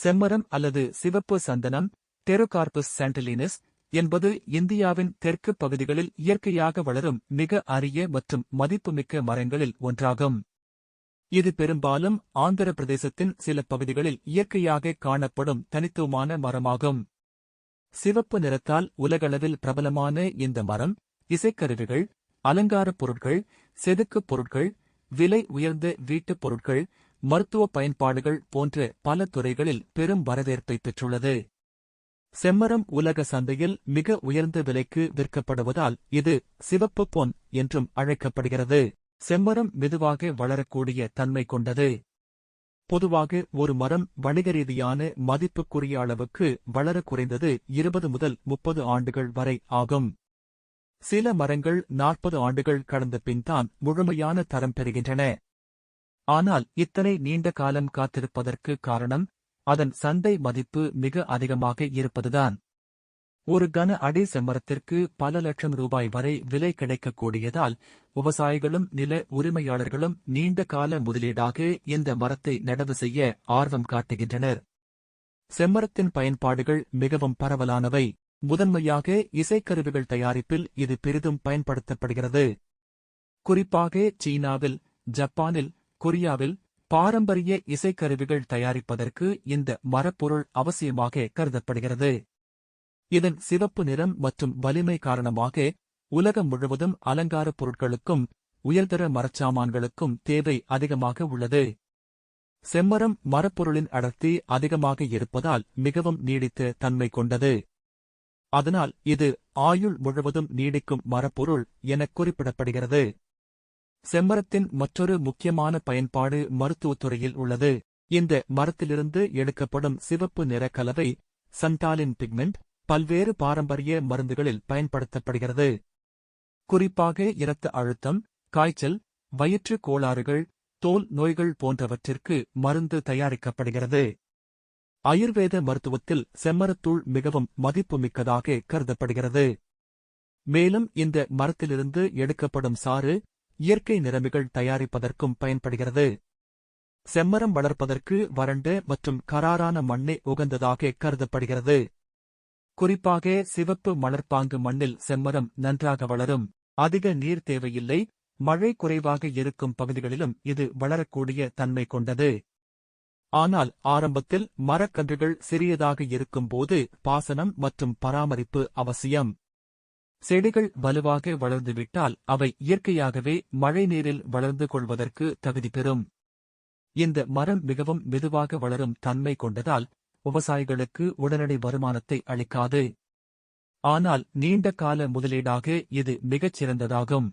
செம்மரம் அல்லது சிவப்பு சந்தனம் டெரோகார்பஸ் சாண்டலினஸ் என்பது இந்தியாவின் தெற்கு பகுதிகளில் இயற்கையாக வளரும் மிக அரிய மற்றும் மதிப்புமிக்க மரங்களில் ஒன்றாகும். இது பெரும்பாலும் ஆந்திர பிரதேசத்தின் சில பகுதிகளில் இயற்கையாக காணப்படும் தனித்துவமான மரமாகும். சிவப்பு நிறத்தால் உலகளவில் பிரபலமான இந்த மரம் இசைக்கருவிகள் அலங்காரப் பொருட்கள் செதுக்குப் பொருட்கள் விலை உயர்ந்த வீட்டுப் பொருட்கள் மருத்துவ பயன்பாடுகள் போன்ற பல துறைகளில் பெரும் வரவேற்பை பெற்றுள்ளது. செம்மரம் உலக சந்தையில் மிக உயர்ந்த விலைக்கு விற்கப்படுவதால் இது சிவப்பு பொன் என்றும் அழைக்கப்படுகிறது. செம்மரம் மெதுவாக வளரக்கூடிய தன்மை கொண்டது. பொதுவாக ஒரு மரம் வணிக ரீதியான மதிப்புக்குரிய அளவுக்கு வளர குறைந்தது இருபது முதல் முப்பது ஆண்டுகள் வரை ஆகும். சில மரங்கள் நாற்பது ஆண்டுகள் கடந்த பின்தான் முழுமையான தரம் பெறுகின்றன. ஆனால் இத்தனை நீண்ட காலம் காத்திருப்பதற்கு காரணம் அதன் சந்தை மதிப்பு மிக அதிகமாக இருப்பதுதான். ஒரு கன அடி செம்மரத்திற்கு பல லட்சம் ரூபாய் வரை விலை கிடைக்கக்கூடியதால் விவசாயிகளும் நில உரிமையாளர்களும் நீண்ட கால முதலீடாக இந்த மரத்தை நடவு செய்ய ஆர்வம் காட்டுகின்றனர். செம்மரத்தின் பயன்பாடுகள் மிகவும் பரவலானவை. முதன்மையாக இசைக்கருவிகள் தயாரிப்பில் இது பெரிதும் பயன்படுத்தப்படுகிறது. குறிப்பாக சீனாவில் ஜப்பானில் கொரியாவில் பாரம்பரிய இசைக்கருவிகள் தயாரிப்பதற்கு இந்த மரப்பொருள் அவசியமாக கருதப்படுகிறது. இதன் சிவப்பு நிறம் மற்றும் வலிமை காரணமாக உலகம் முழுவதும் அலங்காரப் பொருட்களுக்கும் உயர்தர மரச்சாமான்களுக்கும் தேவை அதிகமாக உள்ளது. செம்மரம் மரப்பொருளின் அடர்த்தி அதிகமாக இருப்பதால் மிகவும் நீடித்த தன்மை கொண்டது. அதனால் இது ஆயுள் முழுவதும் நீடிக்கும் மரப்பொருள் எனக் குறிப்பிடப்படுகிறது. செம்மரத்தின் மற்றொரு முக்கியமான பயன்பாடு மருத்துவத்துறையில் உள்ளது. இந்த மரத்திலிருந்து எடுக்கப்படும் சிவப்பு நிற கலவை சண்டாலின் பிக்மெண்ட் பல்வேறு பாரம்பரிய மருந்துகளில் பயன்படுத்தப்படுகிறது. குறிப்பாக இரத்த அழுத்தம் காய்ச்சல் வயிற்று கோளாறுகள் தோல் நோய்கள் போன்றவற்றிற்கு மருந்து தயாரிக்கப்படுகிறது. ஆயுர்வேத மருத்துவத்தில் செம்மரத்தூள் மிகவும் மதிப்புமிக்கதாக கருதப்படுகிறது. மேலும் இந்த மரத்திலிருந்து எடுக்கப்படும் சாறு இயற்கை நிறமிகள் தயாரிப்பதற்கும் பயன்படுகிறது. செம்மரம் வளர்ப்பதற்கு வறண்ட மற்றும் கராரான மண்ணே உகந்ததாக கருதப்படுகிறது. குறிப்பாக சிவப்பு மலர்பாங்கு மண்ணில் செம்மரம் நன்றாக வளரும். அதிக நீர் தேவையில்லை. மழை குறைவாக இருக்கும் பகுதிகளிலும் இது வளரக்கூடிய தன்மை கொண்டது. ஆனால் ஆரம்பத்தில் மரக்கன்றுகள் சிறியதாக இருக்கும்போது பாசனம் மற்றும் பராமரிப்பு அவசியம். செடிகள் வலுவாக வளர்ந்துவிட்டால் அவை இயற்கையாகவே மழைநீரில் வளர்ந்து கொள்வதற்கு தகுதி பெறும். இந்த மரம் மிகவும் மெதுவாக வளரும் தன்மை கொண்டதால் விவசாயிகளுக்கு உடனடி வருமானத்தை அளிக்காது. ஆனால் நீண்ட கால முதலீடாக இது மிகச் சிறந்ததாகும்.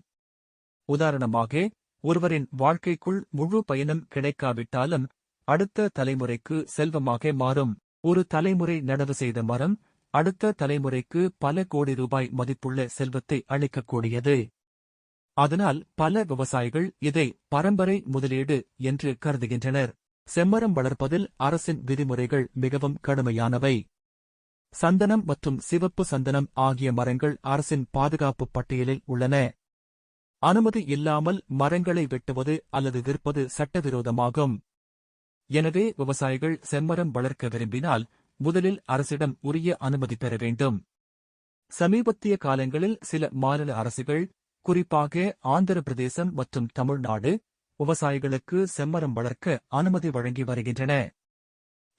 உதாரணமாக ஒருவரின் வாழ்க்கைக்குள் முழு பயணம் கிடைக்காவிட்டாலும் அடுத்த தலைமுறைக்கு செல்வமாக மாறும். ஒரு தலைமுறை நடவு செய்த மரம் அடுத்த தலைமுறைக்கு பல கோடி ரூபாய் மதிப்புள்ள செல்வத்தை அளிக்கக்கூடியது. அதனால் பல விவசாயிகள் இதை பரம்பரை முதலீடு என்று கருதுகின்றனர். செம்மரம் வளர்ப்பதில் அரசின் விதிமுறைகள் மிகவும் கடுமையானவை. சந்தனம் மற்றும் சிவப்பு சந்தனம் ஆகிய மரங்கள் அரசின் பாதுகாப்பு பட்டியலில் உள்ளன. அனுமதி இல்லாமல் மரங்களை வெட்டுவது அல்லது விற்பது சட்டவிரோதமாகும். எனவே விவசாயிகள் செம்மரம் வளர்க்க விரும்பினால் முதலில் அரசிடம் உரிய அனுமதி பெற வேண்டும். சமீபத்திய காலங்களில் சில மாநில அரசுகள் குறிப்பாக ஆந்திர பிரதேசம் மற்றும் தமிழ்நாடு விவசாயிகளுக்கு செம்மரம் வளர்க்க அனுமதி வழங்கி வருகின்றன.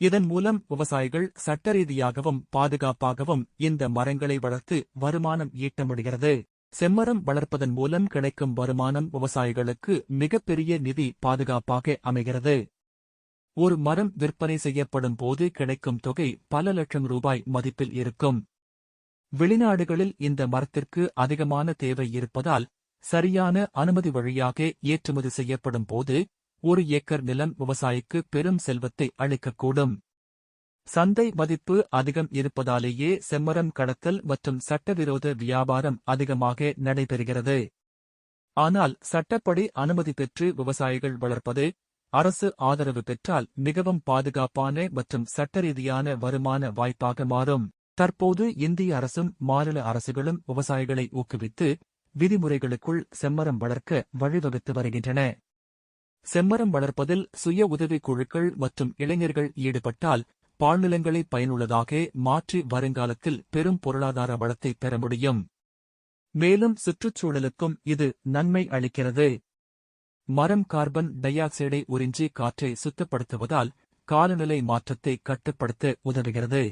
இதன் மூலம் விவசாயிகள் சட்ட ரீதியாகவும் பாதுகாப்பாகவும் இந்த மரங்களை வளர்த்து வருமானம் ஈட்ட முடிகிறது செம்மரம் வளர்ப்பதன் மூலம் கிடைக்கும் வருமானம் விவசாயிகளுக்கு மிகப்பெரிய நிதி பாதுகாப்பாக அமைகிறது. ஒரு மரம் விற்பனை செய்யப்படும் போது கிடைக்கும் தொகை பல லட்சம் ரூபாய் மதிப்பில் இருக்கும். வெளிநாடுகளில் இந்த மரத்திற்கு அதிகமான தேவை இருப்பதால் சரியான அனுமதி வழியாக ஏற்றுமதி செய்யப்படும் போது ஒரு ஏக்கர் நிலம் விவசாயிக்கு பெரும் செல்வத்தை அளிக்கக்கூடும். சந்தை மதிப்பு அதிகம் இருப்பதாலேயே செம்மரம் கடத்தல் மற்றும் சட்டவிரோத வியாபாரம் அதிகமாக நடைபெறுகிறது. ஆனால் சட்டப்படி அனுமதி பெற்று விவசாயிகள் வளர்ப்பது அரசு ஆதரவு பெற்றால் மிகவும் பாதுகாப்பான மற்றும் சட்டரீதியான வருமான வாய்ப்பாக மாறும். தற்போது இந்திய அரசும் மாநில அரசுகளும் விவசாயிகளை ஊக்குவித்து விதிமுறைகளுக்குள் செம்மரம் வளர்க்க வழிவகுத்து வருகின்றன. செம்மரம் வளர்ப்பதில் சுய உதவிக் குழுக்கள் மற்றும் இளைஞர்கள் ஈடுபட்டால் பாழ்நிலங்களை பயனுள்ளதாக மாற்றி வருங்காலத்தில் பெரும் பொருளாதார வளத்தை பெற முடியும். மேலும் சுற்றுச்சூழலுக்கும் இது நன்மை அளிக்கிறது. மரம் கார்பன் டை ஆக்சைடை உறிஞ்சி காற்றை சுத்தப்படுத்துவதால் காலநிலை மாற்றத்தை கட்டுப்படுத்த உதவுகிறது.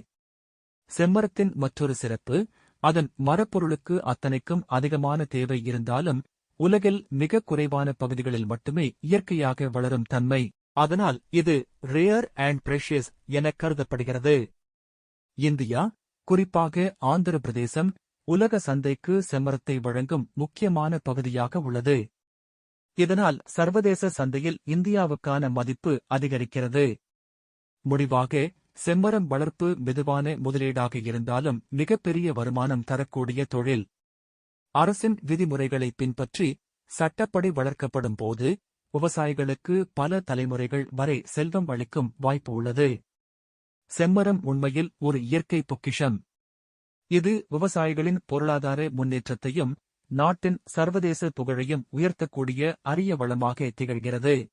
செம்மரத்தின் மற்றொரு சிறப்பு அதன் மரப்பொருளுக்கு அத்தனைக்கும் அதிகமான தேவை இருந்தாலும் உலகில் மிக குறைவான பகுதிகளில் மட்டுமே இயற்கையாக வளரும் தன்மை. அதனால் இது ரேர் அண்ட் பிரஷியஸ் என கருதப்படுகிறது. இந்தியா குறிப்பாக ஆந்திர பிரதேசம் உலக சந்தைக்கு செம்மரத்தை வழங்கும் முக்கியமான பகுதியாக உள்ளது. இதனால் சர்வதேச சந்தையில் இந்தியாவுக்கான மதிப்பு அதிகரிக்கிறது. முடிவாக செம்மரம் வளர்ப்பு மெதுவான முதலீடாக இருந்தாலும் மிகப்பெரிய வருமானம் தரக்கூடிய தொழில். அரசின் விதிமுறைகளை பின்பற்றி சட்டப்படி வளர்க்கப்படும் போது விவசாயிகளுக்கு பல தலைமுறைகள் வரை செல்வம் அளிக்கும் வாய்ப்பு உள்ளது. செம்மரம் உண்மையில் ஒரு இயற்கை பொக்கிஷம். இது விவசாயிகளின் பொருளாதார முன்னேற்றத்தையும் நாட்டின் சர்வதேச புகழையும் உயர்த்தக்கூடிய அரிய வளமாக திகழ்கிறது.